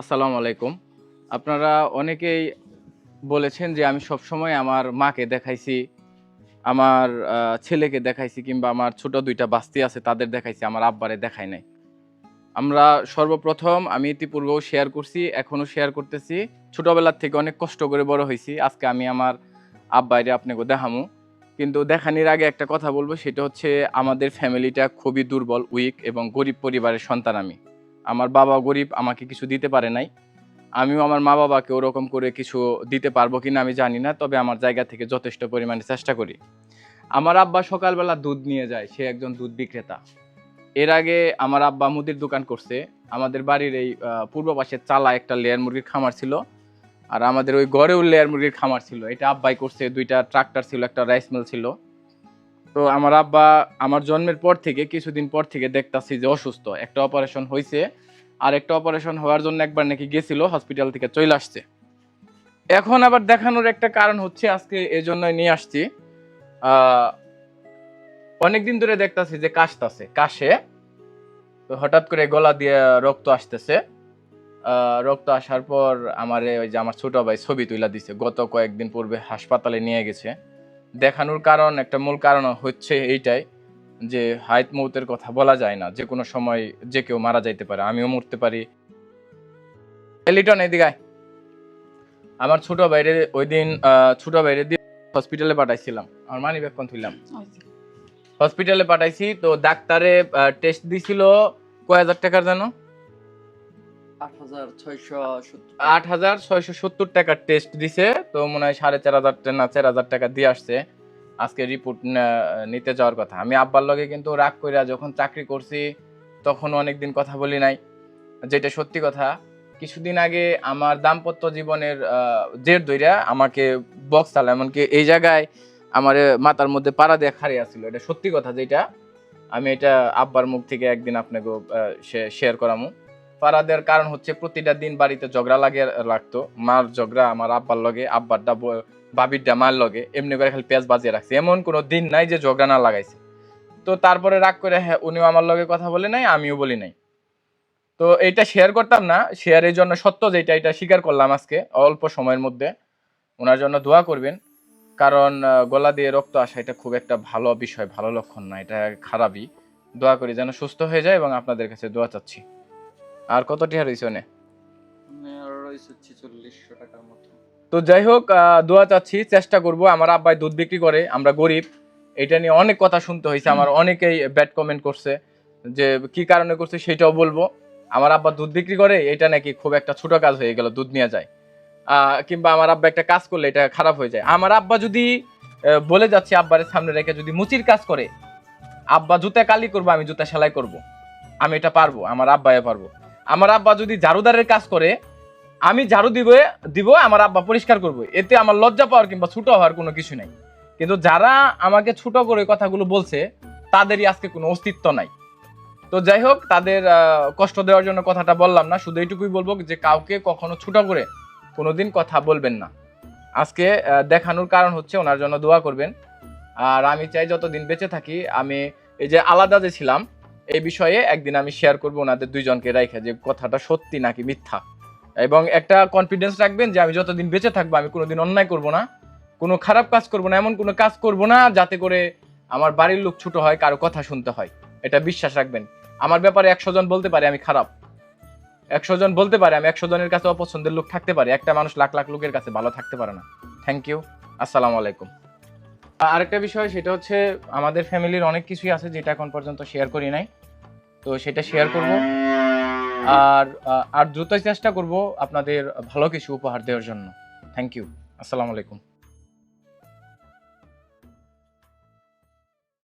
আসসালামু আলাইকুম। আপনারা অনেকেই বলেছেন যে আমি সবসময় আমার মাকে দেখাইছি, আমার ছেলেকে দেখাইছি কিংবা আমার ছোট দুইটা বাস্তি আছে তাদের দেখাইছি, আমার আব্বারে দেখাই নাই। আমরা সর্বপ্রথম আমি ইতিপূর্বেও শেয়ার করছি, এখনও শেয়ার করতেছি। ছোটবেলার থেকে অনেক কষ্ট করে বড় হয়েছি, আজকে আমি আমার আব্বাইরে আপনাকে দেখামু। কিন্তু দেখানির আগে একটা কথা বলব, সেটা হচ্ছে আমাদের ফ্যামিলিটা খুবই দুর্বল উইক এবং গরিব পরিবারের সন্তান আমি। আমার বাবা গরিব, আমাকে কিছু দিতে পারে নাই। আমিও আমার মা বাবাকে ওরকম করে কিছু দিতে পারব কিনা আমি জানি না, তবে আমার জায়গা থেকে যথেষ্ট পরিমাণে চেষ্টা করি। আমার আব্বা সকালবেলা দুধ নিয়ে যায়, সে একজন দুধ বিক্রেতা। এর আগে আমার আব্বা মুদির দোকান করছে, আমাদের বাড়ির এই পূর্ব পাশে চালা একটা লেয়ার মুরগির খামার ছিল, আর আমাদের ওই গড়েও লেয়ার মুরগির খামার ছিল। এটা আব্বাই করছে, দুইটা ট্রাক্টর ছিল, একটা রাইস মিল ছিল। তো আমার আব্বা আমার জন্মের পর থেকে, কিছুদিন পর থেকে দেখতাছি যে অসুস্থ। একটা অপারেশন হয়েছে আর একটা অপারেশন হওয়ার জন্য একবার নাকি গেছিল হসপিটাল থেকে চলে আসছে। এখন আবার দেখানোর একটা কারণ হচ্ছে আজকে এই জন্যই নিয়ে আসছি। অনেকদিন ধরে দেখতাছি যে কাশতাছে কাশে। তো হঠাৎ করে গলা দিয়ে রক্ত আসতেছে। রক্ত আসার পর আমার ওই যে আমার ছোট ভাই ছবি তুলা দিছে, গত কয়েকদিন পূর্বে হাসপাতালে নিয়ে গেছে। দেখানোর কারণ একটা মূল কারণ হচ্ছে এইটাই যে হাইত মৌতের কথা বলা যায় না। যে কোনো সময় যে কেউ মারা যাইতে পারে আমিও মরতে পারি। এ লিটন এদিকে আমার ছোট বাইরে ওই দিন ছোট বাইরে দিয়ে হসপিটালে পাঠাইছিলাম। আমার মানি ব্যাগ কোন হসপিটালে পাঠাইছি তো ডাক্তারে টেস্ট দিছিল কয় হাজার টাকার জানো আট হাজার ছয়শো সত্তর টাকার টেস্ট দিছে, তো মনে হয় সাড়ে চার হাজার না চার হাজার টাকা দিয়ে আসছে। আজকে রিপোর্ট নিতে যাওয়ার কথা। আমি আব্বার লগে কিন্তু রাগ কইরা যখন চাকরি করছি তখন অনেকদিন কথা বলি নাই। যেটা সত্যি কথা, কিছুদিন আগে আমার দাম্পত্য জীবনের জের দইরা আমাকে বক্স চালা, এমনকি এই জায়গায় আমার মাথার মধ্যে পাড়া দিয়ে খাড়ি আছিল। এটা সত্যি কথা যেটা। আমি এটা আব্বার মুখ থেকে একদিন আপনাকে শেয়ার করামু। পাড়া দেওয়ার কারণ হচ্ছে প্রতিটা দিন বাড়িতে ঝগড়া লাগে লাগতো। মার ঝগড়া, আমার আব্বার লগে, আব্বারটা বাবিরটা, মার লগে, এমনি করে খালি পেঁয়াজ বাজিয়ে রাখছে। এমন কোনো দিন নাই যে ঝগড়া না লাগাইছে। তো তারপরে রাগ করে হ্যাঁ উনিও আমার লগে কথা বলে নাই, আমিও বলি নাই। তো এইটা শেয়ার করতাম না। শেয়ারের জন্য সত্য যেটা, এটা স্বীকার করলাম আজকে, অল্প সময়ের মধ্যে। ওনার জন্য দোয়া করবেন। কারণ গলা দিয়ে রক্ত আসা এটা খুব একটা ভালো বিষয়, ভালো লক্ষণ না, এটা খারাপই। দোয়া করি যেন সুস্থ হয়ে যায় এবং আপনাদের কাছে দোয়া চাচ্ছি। আর কত টিহা রয়েছে ওনে তো যাই হোক দোয়া চাচ্ছি চেষ্টা করব। আমার আব্বাই দুধ বিক্রি করে আমরা গরিব। এটা নিয়ে অনেক কথা শুনতে হয়েছে আমার অনেকেই ব্যাড কমেন্ট করছে যে কি কারণে করছে সেটাও বলব। আমার আব্বা দুধ বিক্রি করে এটা নাকি খুব একটা ছোট কাজ হয়ে গেল দুধ নিয়ে যায়। কিংবা আমার আব্বা একটা কাজ করলে এটা খারাপ হয়ে যায়। আমার আব্বা যদি বলে যাচ্ছে আব্বারের সামনে রেখে যদি মুচির কাজ করে আব্বা জুতা কালি করব আমি জুতা সেলাই করব। আমি এটা পারব আমার আব্বাই পারব। আমার আব্বা যদি ঝাড়ুদারের কাজ করে, আমি ঝাড়ু দিব দিব, আমার আব্বা পরিষ্কার করব। এতে আমার লজ্জা পাওয়ার কিংবা ছোট হওয়ার কোনো কিছু নাই। কিন্তু যারা আমাকে ছোট করে কথাগুলো বলছে, তাদেরই আজকে কোনো অস্তিত্ব নাই। তো যাই হোক, তাদের কষ্ট দেওয়ার জন্য কথাটা বললাম না, শুধু এইটুকুই বলব যে কাউকে কখনো ছোট করে কোনোদিন কথা বলবেন না। আজকে দেখানোর কারণ হচ্ছে ওনার জন্য দোয়া করবেন। আর আমি চাই যতদিন বেঁচে থাকি, আমি এই যে আলাদা যে ছিলাম এই বিষয়ে একদিন আমি শেয়ার করব ওনাদের দুইজনকে রেখে যে কথাটা সত্যি নাকি মিথ্যা। এবং একটা কনফিডেন্স রাখবেন যে আমি যতদিন বেঁচে থাকব, আমি কোনোদিন অন্যায় করব না। কোনো খারাপ কাজ করব না, এমন কোনো কাজ করব না যাতে করে আমার বাড়ির লোক ছোট হয়, কারও কথা শুনতে হয়। এটা বিশ্বাস রাখবেন। আমার ব্যাপারে একশো জন বলতে পারে আমি খারাপ। একশো জন বলতে পারে আমি একশো জনের কাছে অপছন্দের লোক থাকতে পারে। একটা মানুষ লাখ লাখ লোকের কাছে ভালো থাকতে পারে না। থ্যাংক ইউ আসসালামু আলাইকুম। আরেকটা বিষয় সেটা হচ্ছে আমাদের ফ্যামিলির অনেক কিছুই আছে যেটা এখন পর্যন্ত শেয়ার করি নাই। তো সেটা শেয়ার করব। আর আর দ্রুত চেষ্টা করব আপনাদের ভালো কিছু উপহার দেওয়ার জন্য। থ্যাংক ইউ আসসালামু আলাইকুম।